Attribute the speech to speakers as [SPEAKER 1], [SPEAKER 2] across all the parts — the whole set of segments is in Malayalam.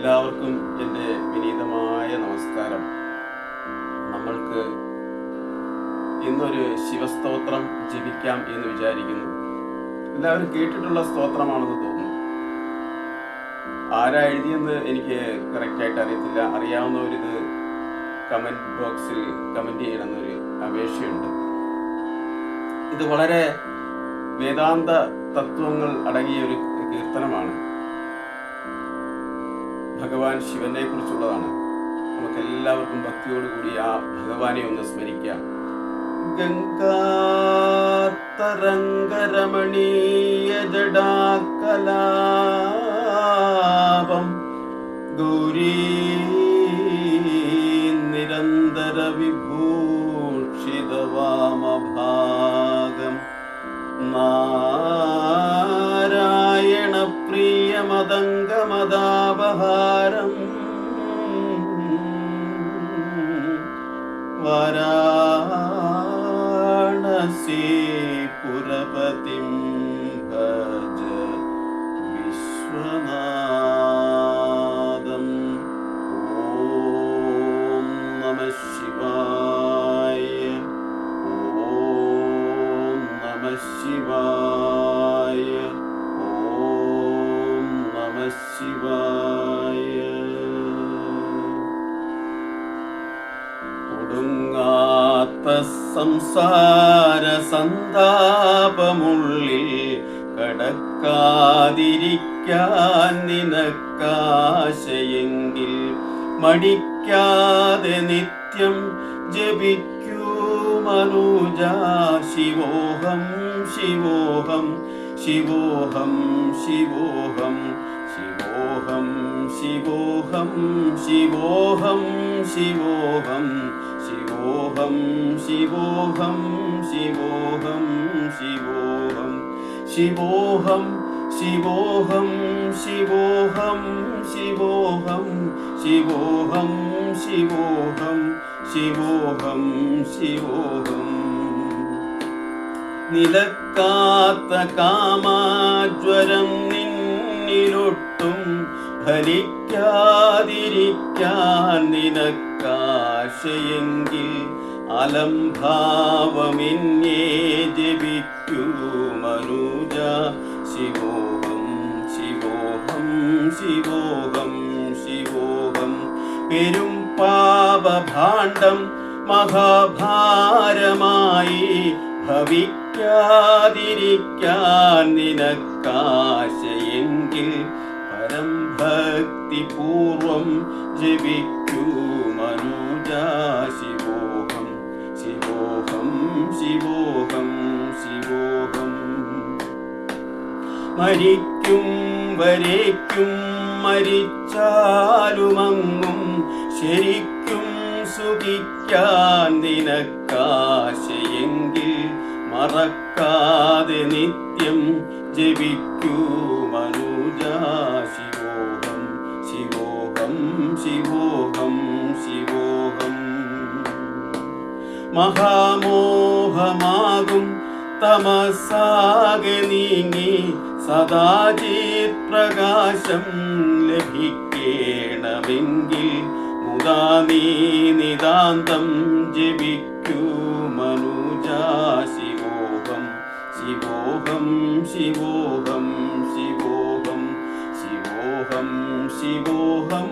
[SPEAKER 1] എല്ലാവർക്കും എന്റെ വിനീതമായ നമസ്കാരം. നമ്മൾക്ക് ഇന്നൊരു ശിവസ്തോത്രം ജപിക്കാം എന്ന് വിചാരിക്കുന്നു. എല്ലാവരും കേട്ടിട്ടുള്ള സ്തോത്രമാണെന്ന് തോന്നുന്നു. ആരാ എഴുതിയെന്ന് എനിക്ക് കറക്റ്റായിട്ട് അറിയത്തില്ല. അറിയാവുന്നവരിത് കമന്റ് ബോക്സിൽ കമന്റ് ചെയ്യണമെന്നൊരു അപേക്ഷയുണ്ട്. ഇത് വളരെ വേദാന്ത തത്വങ്ങൾ അടങ്ങിയ ഒരു കീർത്തനമാണ് ഭഗവാൻ ശിവനെ കുറിച്ചുള്ളതാണ്. നമുക്ക് എല്ലാവർക്കും ഭക്തിയോടുകൂടി ആ ഭഗവാനെ ഒന്ന് സ്മരിക്കാം. ഗംഗാതരംഗരമണീയ ജടാകലാപം मदावहारम् वराणसि पुरपतिं भज विश्वना സംസാര സന്താപമുള്ളിൽ കടക്കാതിരിക്കാൻ നിനക്കാശയെങ്കിൽ മടിക്കാതെ നിത്യം ജപിക്കൂ മനുജ ശിവോഹം ശിവോഹം ശിവോഹം ശിവോഹം ശിവോഹം. ശിവോഹം ശിവോഹം ശിവോഹം ശിവോഹം ശിവോഹം ശിവോഹം ശിവോഹം ശിവോഹം ശിവോഹം ശിവോഹം ശിവോഹം ശിവോഹം ശിവോഹം ശിവോഹം ശിവോഹം നിലക്കാത്ത കാമാജ്വരം നിന്നിലൊട്ടും ഫലിക്കാതിരിക്കാൻ നിനക്കാശയെങ്കിൽ അലംഭാവമെന്നേ ജപിക്കൂ മനുജ. ശിവോഹം ശിവോഹം ശിവോഹം ശിവോഹം. പെരും പാപഭാണ്ഡം മഹാഭാരമായി ഭവിക്കാതിരിക്കാൻ നിനക്കാശയെങ്കിൽ ഭക്തിപൂർവം ജപിക്കൂ മനുജ ശിവോഹം ശിവോഹം ശിവോഹം ശിവോഹം. മരിക്കും വരേക്കും മരിച്ചാലുമങ്ങും ശരിക്കും സുഖിക്കാൻ നിനക്കാശയെങ്കിൽ മറക്കാതെ നിത്യം ജപിക്കൂ മഹാമോഹമാകും. തമസാകെ നീങ്ങി സദാചിത് പ്രകാശം ലഭിക്കേണമെങ്കിൽ മുതാ നീ നിതാന്തം ജപിക്കൂ മനുജ ശിവോഹം ശിവോഹം ശിവോഹം ശിവോഹം ശിവോഹം ശിവോഹം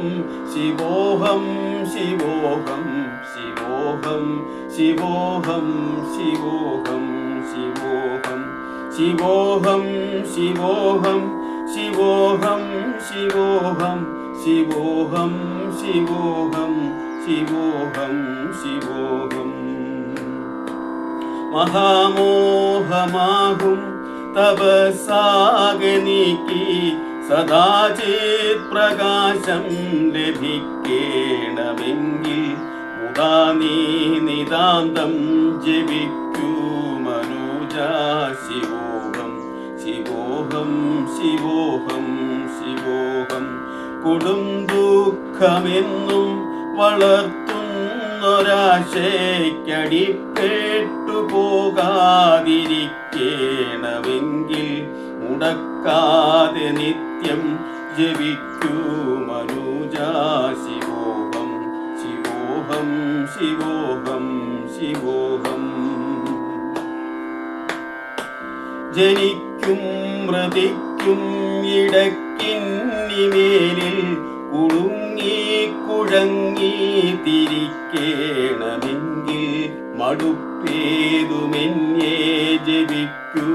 [SPEAKER 1] ശിവോഹം ശിവോഹം. ശിവോഹം ശിവോഹം ശിവോഹം ശിവോഹം ശിവോഹം ശിവോഹം ശിവോഹം ശിവോഹം ശിവോഹം ശിവോഹം ശിവോഹം ശിവോഹം മഹാമോഹമാകും തപസാകെ നീക്കി സദാചിത് പ്രകാശം ലഭിക്കേണമെങ്കിൽ മുതാ നീ നിതാന്തം ജപിക്കൂ മനുജ ശിവോഹം ശിവോഹം ശിവോഹം. ശിവോഹം കൊടും ദുഃഖമെന്നും വളർത്തുന്നൊരാശയ്ക്കടിപ്പെട്ടു പോകാതിരിക്കേണമെങ്കിൽ മുടക്കാതെ നിത്യം ജപിക്കൂ മനു ശിവോഹം ശിവോഹം ശിവോഹം ശിവോഹം. ജനിക്കും മൃതിക്കും ഇടക്കിന്നിമേലിൽ കുടുങ്ങി കുഴങ്ങി തിരിക്കേണമെങ്കിൽ മടുപ്പേതുമെന്നെ ജപിക്കൂ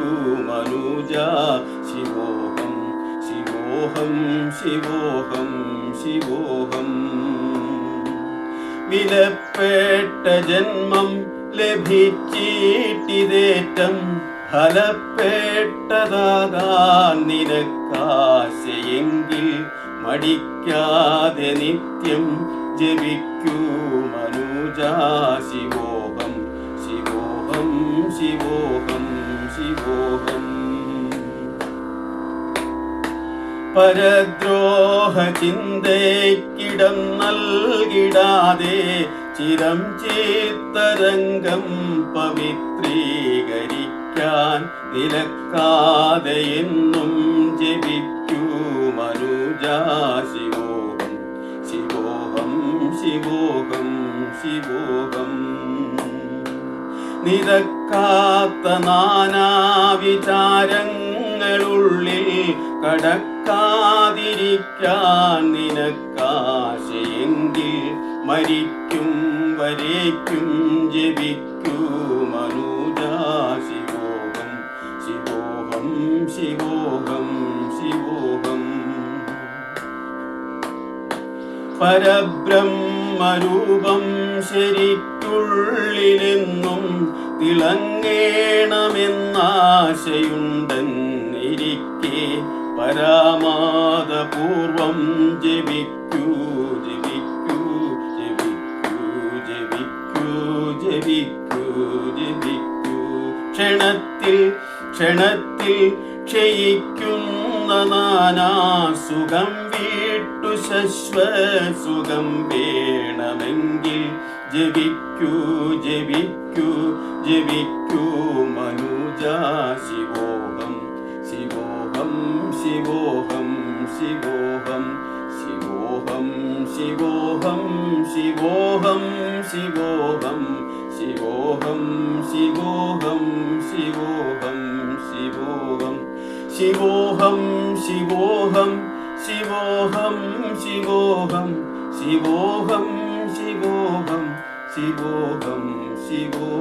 [SPEAKER 1] മനുജ. ശിവോഹം ശിവോഹം ശിവോഹം ശിവോഹം. വിലപ്പെട്ട ജന്മം ലഭിച്ചീട്ടിതേറ്റം ഫലപ്പെട്ടതാകാൻ നിനക്കാശയെങ്കിൽ മടിക്കാതെ നിത്യം ജപിക്കൂ മനുജ ശിവോഹം ശിവോഹം ശിവോഹം പരദ്രോഹ ചിന്തയ്ക്കിടം നൽകിടാതെ ചിരം ചേത്തരംഗം പവിത്രീകരിക്കാൻ നിലക്കാതെ എന്നും ജപിക്കൂ മനുജ ശിവോഹം ശിവോഹം ശിവോഹം ശിവോഹം നിരക്കാത്ത നാനാവിചാരങ്ങളുള്ളിൽ കടക്കാതിരിക്കാൻ നിനക്കാശയെങ്കിൽ മരിക്കും വരേക്കും ജപിക്കൂ മനുജ ശിവോഹം ശിവോഹം ശിവോഹം ശിവോഹം. പരബ്രഹ്മരൂപം ശരിക്കുള്ളിലെന്നും തിളങ്ങേണമെന്നാശയുണ്ടെന്നിരിക്കെ പരാമാദപൂർവം ജപിക്കൂ ജപിക്കൂ ജപിക്കൂ ജപിക്കൂ ജപിക്കൂ ക്ഷണത്തിൽ ക്ഷണത്തിൽ ക്ഷയിക്കുന്ന നാനാ സുഖം വീട്ടു ശശ്വസുഖം വേണമെങ്കിൽ ജപിക്കൂ ജപിക്കൂ ജപിക്കൂ. മനുജ ശിവോഹം ശിവോഹം ശിവോഹം ശിവോഹം ശിവോഹം ശിവോഹം ശിവോഹം ശിവോഹം ശിവോഹം ശിവോഹം ശിവോഹം ശിവോഹം ശിവോഹം ശിവോഹം ശിവോഹം ശിവോഹം ശിവോഹം ശിവോഹം ശിവോഹം ശിവോ